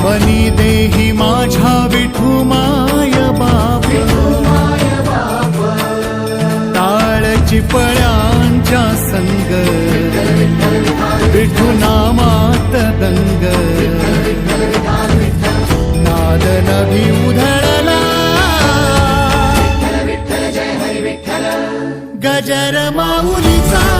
आठवणी देही माझ्या विठू माय ताळ चिपळ्यांच्या संग. विठू नामात दंग. नाद नभी उधळला गजर माऊलीचा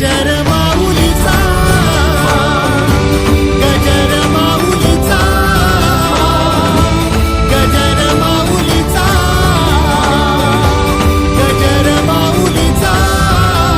जरमा